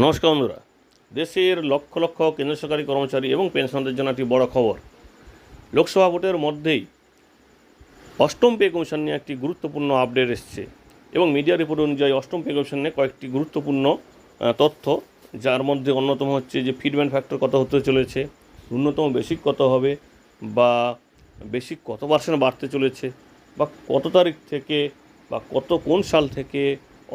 নমস্কার বন্ধুরা। দেশের লক্ষ লক্ষ কেন্দ্র সরকারি কর্মচারী এবং পেনশনদের জন্য একটি বড় খবর। লোকসভা ভোটের মধ্যেই অষ্টম পে কমিশন নিয়ে একটি গুরুত্বপূর্ণ আপডেট এসছে এবং মিডিয়া রিপোর্ট অনুযায়ী অষ্টম পে কমিশন নিয়ে কয়েকটি গুরুত্বপূর্ণ তথ্য, যার মধ্যে অন্যতম হচ্ছে যে ফিডব্যাক ফ্যাক্টর কত হতে চলেছে, ন্যূনতম বেসিক কত হবে বা বেসিক কত পার্সেন্ট বাড়তে চলেছে, বা কত তারিখ থেকে বা কত কোন সাল থেকে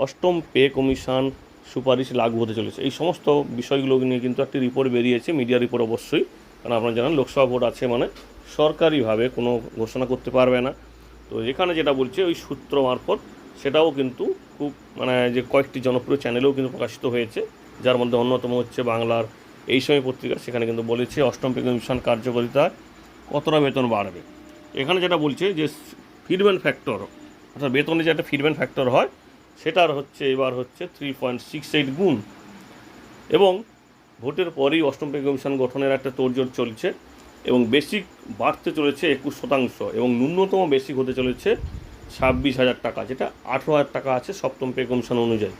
অষ্টম পে কমিশন সুপারিশ লাগু হতে চলেছে। এই সমস্ত বিষয়গুলো নিয়ে কিন্তু একটি রিপোর্ট বেরিয়েছে মিডিয়া রিপোর্ট অবশ্যই। কারণ আপনারা জানেন, লোকসভা ভোট আছে মানে সরকারিভাবে কোনো ঘোষণা করতে পারবে না। তো এখানে যেটা বলছে, ওই সূত্র মারফত সেটাও কিন্তু খুব মানে যে কয়েকটি জনপ্রিয় চ্যানেলেও কিন্তু প্রকাশিত হয়েছে, যার মধ্যে অন্যতম হচ্ছে বাংলার এই সময় পত্রিকা, সেখানে কিন্তু বলেছে অষ্টম পে কমিশন কার্যকারিতা কতটা বেতন বাড়বে। এখানে যেটা বলছে যে ফিডব্যাক ফ্যাক্টর অর্থাৎ বেতনে যে একটা ফিডব্যাক ফ্যাক্টর হয় সেটার হচ্ছে এবার হচ্ছে থ্রি পয়েন্ট সিক্স এইট গুণ। এবং ভোটের পরেই অষ্টম পে কমিশন গঠনের একটা তোড়জোড় চলছে এবং বেসিক বাড়তে চলেছে একুশ শতাংশ এবং ন্যূনতম বেসিক হতে চলেছে ছাব্বিশ হাজার টাকা, যেটা আঠেরো হাজার টাকা আছে সপ্তম পে কমিশন অনুযায়ী।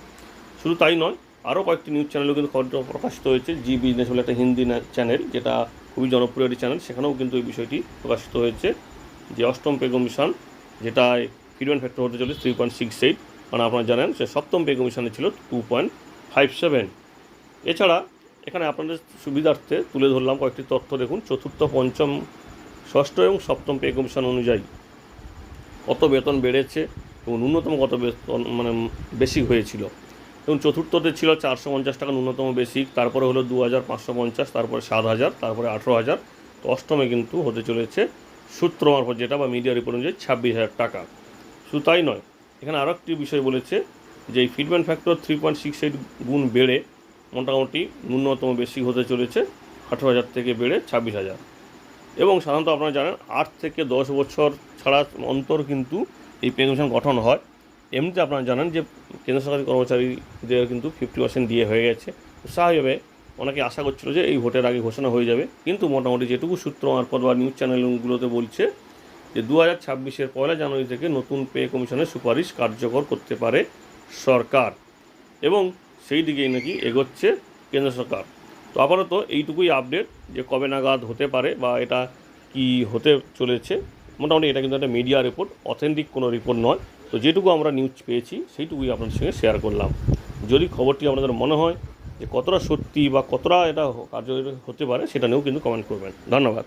শুধু তাই নয়, আরও কয়েকটি নিউজ চ্যানেলও কিন্তু খবরটা প্রকাশিত হয়েছে। জি বিজনেস বলে একটা হিন্দি চ্যানেল যেটা খুবই জনপ্রিয় একটি চ্যানেল সেখানেও কিন্তু এই বিষয়টি প্রকাশিত হয়েছে যে অষ্টম পে কমিশন যেটা ফিডব্যাক ফ্যাক্টর হতে চলেছে থ্রি পয়েন্ট সিক্স এইট কারণ আপনারা জানেন, সে সপ্তম পে কমিশনে ছিল টু পয়েন্ট ফাইভ সেভেন এছাড়া এখানে আপনাদের সুবিধার্থে তুলে ধরলাম কয়েকটি তথ্য। দেখুন, চতুর্থ, পঞ্চম, ষষ্ঠ এবং সপ্তম পে কমিশন অনুযায়ী কত বেতন বেড়েছে এবং ন্যূনতম কত বেতন মানে বেসিক হয়েছিল। এবং চতুর্থতে ছিল চারশো পঞ্চাশ টাকা, ন্যূনতম বেসিক তারপরে হলো দু হাজার পাঁচশো পঞ্চাশ, তারপরে সাত হাজার তারপরে আঠেরো হাজার। তো অষ্টমে কিন্তু হতে চলেছে সূত্র মারফত যেটা বা মিডিয়া রিপোর্ট অনুযায়ী ছাব্বিশ হাজার টাকা। শুধু তাই নয় এখানে আরও একটি বিষয় বলেছে যে এই feedback factor three point six eight গুণ বেড়ে মোটামুটি ন্যূনতম বেশি হতে চলেছে, আঠেরো হাজার থেকে বেড়ে ছাব্বিশ হাজার। এবং সাধারণত আপনারা জানেন, আট থেকে দশ বছর ছাড়া অন্তর কিন্তু এই পেনশন গঠন হয়। এমনিতে আপনারা জানেন যে কেন্দ্র সরকারি কর্মচারীদের কিন্তু ফিফটি পার্সেন্ট দিয়ে হয়ে গেছে। স্বাভাবিকভাবে অনেকে আশা করছিল যে এই ভোটের আগে ঘোষণা হয়ে যাবে, কিন্তু মোটামুটি যেটুকু সূত্র মারফত বা নিউজ চ্যানেলগুলোতে বলছে যে দু হাজার ছাব্বিশের পয়লা জানুয়ারি থেকে নতুন পে কমিশনের সুপারিশ কার্যকর করতে পারে সরকার। এবং সেই দিকেই নাকি এগোচ্ছে কেন্দ্র সরকার। তো আপাতত এইটুকুই আপডেট যে কবে নাগাদ হতে পারে বা এটা কি হতে চলেছে। মোটামুটি এটা কিন্তু একটা মিডিয়া রিপোর্ট অথেন্টিক কোনো রিপোর্ট নয়। তো যেটুকু আমরা নিউজ পেয়েছি, সেইটুকুই আপনাদের সঙ্গে শেয়ার করলাম। যদি খবরটি আপনাদের মনে হয় যে কতটা সত্যি বা কতটা এটা কার্যকরী হতে পারে, সেটা নিয়েও কিন্তু কমেন্ট করবেন। ধন্যবাদ।